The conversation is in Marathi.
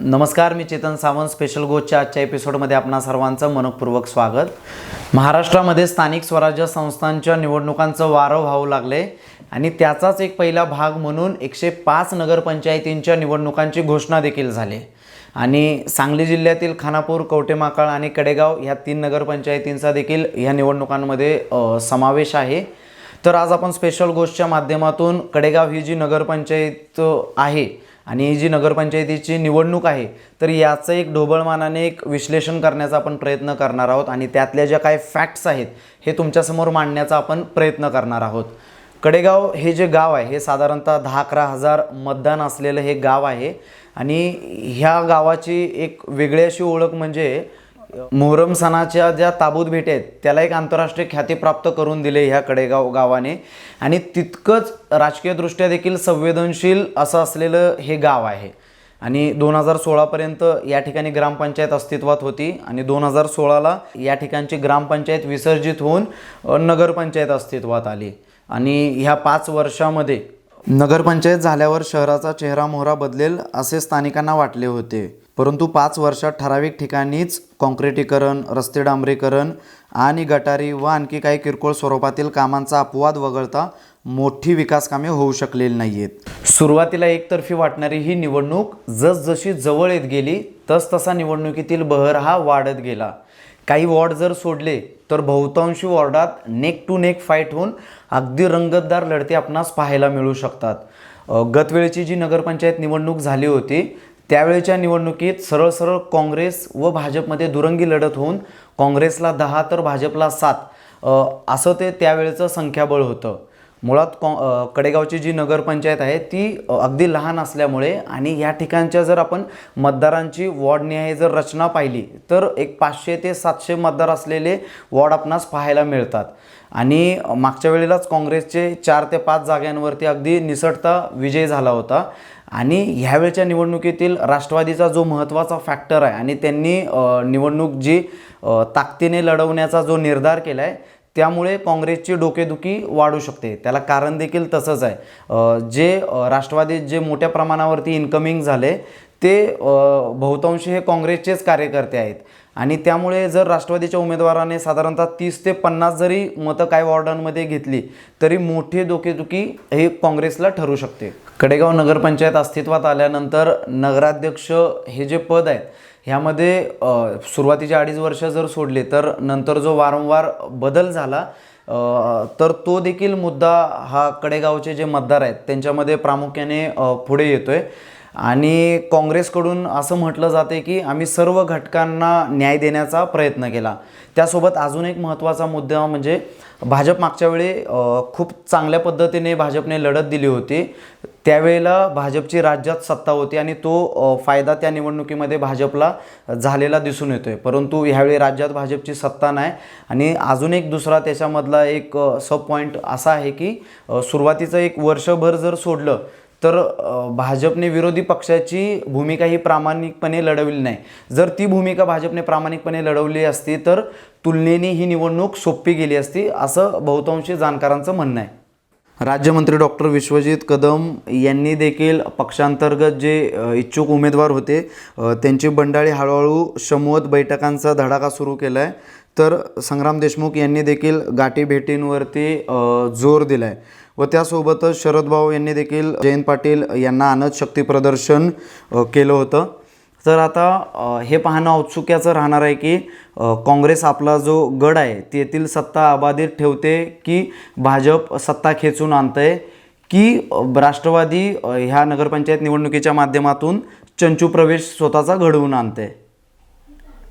नमस्कार मी चेतन सावंत. स्पेशल गोच्या आजच्या एपिसोडमध्ये आपणा सर्वांचं मनपूर्वक स्वागत. महाराष्ट्रामध्ये स्थानिक स्वराज्य संस्थांच्या निवडणुकांचं वारं व्हावू लागले आणि त्याचाच एक पहिला भाग म्हणून एकशे पाच नगरपंचायतींच्या निवडणुकांची घोषणा देखील झाली. आणि सांगली जिल्ह्यातील खानापूर कवटेमाकाळ आणि कडेगाव ह्या तीन नगरपंचायतींचा देखील ह्या निवडणुकांमध्ये समावेश आहे. तर आज आपण स्पेशल गोष्टच्या माध्यमातून कडेगाव ही जी नगरपंचायत आहे आणि ही जी नगरपंचायतीची निवडणूक आहे तर याचं एक ढोबळमानाने एक विश्लेषण करण्याचा आपण प्रयत्न करणार आहोत आणि त्यातल्या ज्या काय फॅक्ट्स आहेत हे तुमच्यासमोर मांडण्याचा आपण प्रयत्न करणार आहोत. कडेगाव हे जे गाव आहे हे साधारणतः दहा अकरा हजार मतदान असलेलं हे गाव आहे आणि ह्या गावाची एक वेगळी अशी ओळख म्हणजे मोहरम सणाच्या ज्या ताबूत भेटी आहेत त्याला एक आंतरराष्ट्रीय ख्याती प्राप्त करून दिले ह्या कडेगाव गावाने. आणि तितकंच राजकीयदृष्ट्या देखील संवेदनशील असं असलेलं हे गाव आहे. आणि दोन हजार सोळापर्यंत या ठिकाणी ग्रामपंचायत अस्तित्वात होती आणि दोन हजार सोळाला या ठिकाणची ग्रामपंचायत विसर्जित होऊन नगरपंचायत अस्तित्वात आली. आणि ह्या पाच वर्षामध्ये नगरपंचायत झाल्यावर शहराचा चेहरा मोहरा बदलेल असे स्थानिकांना वाटले होते. परंतु पाच वर्षात ठराविक ठिकाणीच काँक्रिटीकरण रस्ते डांबरीकरण आणि गटारी व आणखी काही किरकोळ स्वरूपातील कामांचा अपवाद वगळता मोठी विकास कामे होऊ शकलेली नाही आहेत सुरुवातीला एकतर्फी वाटणारी ही निवडणूक जसजशी जवळ येत गेली तसतसा निवडणुकीतील बहर हा वाढत गेला. काही वॉर्ड जर सोडले तर बहुतांशी वॉर्डात नेक टू नेक फाईट होऊन अगदी रंगतदार लढती आपणास पाहायला मिळू शकतात. गतवेळेची गतवेळची जी नगरपंचायत निवडणूक झाली होती त्यावेळेच्या निवडणुकीत सरळ सरळ काँग्रेस व भाजपमध्ये दुरंगी लढत होऊन काँग्रेसला दहा तर भाजपला सात. असं ते त्यावेळेचं संख्याबळ होतं. मुळात कॉ कडेगावची जी नगरपंचायत आहे ती अगदी लहान असल्यामुळे आणि या ठिकाणच्या जर आपण मतदारांची वॉर्डनिहाय जर रचना पाहिली तर एक पाचशे ते सातशे मतदार असलेले वॉर्ड आपणास पाहायला मिळतात. आणि मागच्या वेळेलाच काँग्रेसचे चार ते पाच जागांवरती अगदी निसटता विजय झाला होता. आणि ह्यावेळच्या निवडणुकीतील राष्ट्रवादीचा जो महत्त्वाचा फॅक्टर आहे आणि त्यांनी निवडणूक जी ताकदीने लढवण्याचा जो निर्धार केला आहे त्यामुळे काँग्रेसची डोकेदुखी वाढू शकते. त्याला कारण देखील तसंच आहे. जे राष्ट्रवादीत जे मोठ्या प्रमाणावरती इन्कमिंग झाले ते बहुतांश हे काँग्रेसचेच कार्यकर्ते आहेत. आणि त्यामुळे जर राष्ट्रवादीच्या उमेदवाराने साधारणतः तीस ते पन्नास जरी मतं काही वॉर्डांमध्ये घेतली तरी मोठी डोकेदुखी हे काँग्रेसला ठरू शकते. कडेगाव नगरपंचायत अस्तित्वात आल्यानंतर नगराध्यक्ष हे जे पद आहेत ह्यामध्ये सुरुवातीचे अडीच वर्ष जर सोडले तर नंतर जो वारंवार बदल झाला तर तो देखील मुद्दा हा कडेगावचे जे मतदार आहेत त्यांच्यामध्ये प्रामुख्याने पुढे येतो आहे आणि काँग्रेसकडून असं म्हटलं जाते की आम्ही सर्व घटकांना न्याय देण्याचा प्रयत्न केला. त्यासोबत अजून एक महत्त्वाचा मुद्दा म्हणजे भाजप मागच्या वेळी खूप चांगल्या पद्धतीने भाजपने लढत दिली होती. त्यावेळेला भाजपची राज्यात सत्ता होती आणि तो फायदा त्या निवडणुकीमध्ये भाजपला झालेला दिसून येतोय. परंतु ह्यावेळी राज्यात भाजपची सत्ता नाही. आणि अजून एक दुसरा त्याच्यामधला एक सब पॉईंट असा आहे की सुरुवातीचं एक वर्षभर जर सोडलं तर भाजपने विरोधी पक्षाची भूमिका ही प्रामाणिकपणे लढवली नाही. जर ती भूमिका भाजपने प्रामाणिकपणे लढवली असती तर तुलनेने ही निवडणूक सोपी गेली असती असं बहुतांशी जाणकारांचं म्हणणं आहे. राज्यमंत्री डॉक्टर विश्वजित कदम यांनी देखील पक्षांतर्गत जे इच्छुक उमेदवार होते त्यांची बंडाळी हळूहळू शमवत बैठकांचा धडाका सुरू केला आहे तर संग्राम देशमुख यांनी देखील गाठीभेटींवरती भेटींवरती जोर दिला आहे व त्यासोबतच शरद भाऊ यांनी देखील जयंत पाटील यांना आणत शक्ती प्रदर्शन केलं होतं. तर आता हे पाहणं औत्सुक्याचं राहणार आहे की काँग्रेस आपला जो गड आहे तेथील सत्ता अबाधित ठेवते की भाजप सत्ता खेचून आणतंय की राष्ट्रवादी ह्या नगरपंचायत निवडणुकीच्या माध्यमातून चंचू प्रवेश स्वतःचा घडवून आणते